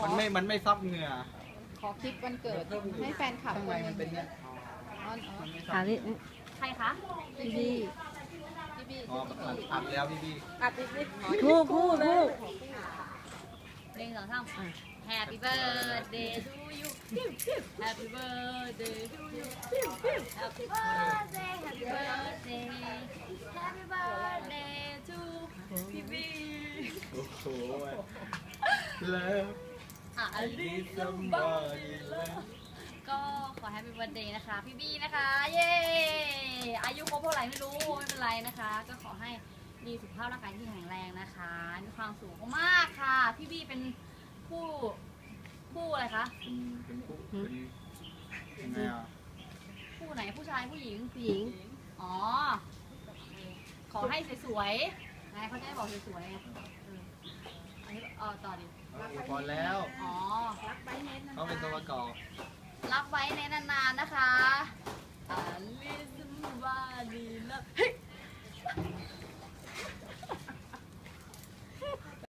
อมันไม่ มันไม่ซับเหงื่อขอคลิปวันเกิดให้แฟนคลับข้างคในนหมันึ่นงเป็นเนี่ยอ๋ออ๋อมันไม่ซัอ่าบนี่ใครคะ พี่บี้พี่บี้อ๋ออัดอัดแล้วพี่พี่อัดอีกนิดคู่คู่คู่ หนึ่งสองสาม Happy birthday to you Happy birthday to you Happy birthday Happy birthday Happy birthday to พี่บี โอ้โหเลิฟ อะอันดีนี้ซัมบอดี้เลิฟก็ขอ Happy birthday นะคะ พี่บีนะคะ เย้อายุครบเท่าไหร่ไม่รู้ไม่เป็นไรนะคะ ก็ขอให้มีสุขภาพร่างกายที่แข็งแรงนะคะ มีความสุขมากๆค่ะ พี่บีเป็นผู้ผู้อะไรคะเป็นเป็นผู้เป็นยังไงอะผู้ไหนผู้ชายผู้หญิงผู้หญิง อ๋อ ขอให้สวยๆนายเขาจะได้บอกสวยๆไงเเออต่อดิพอแล้วอ๋อ รับไว้เน้นนะเขาเป็นตัวประกอบ รับไว้ในนานๆนะคะ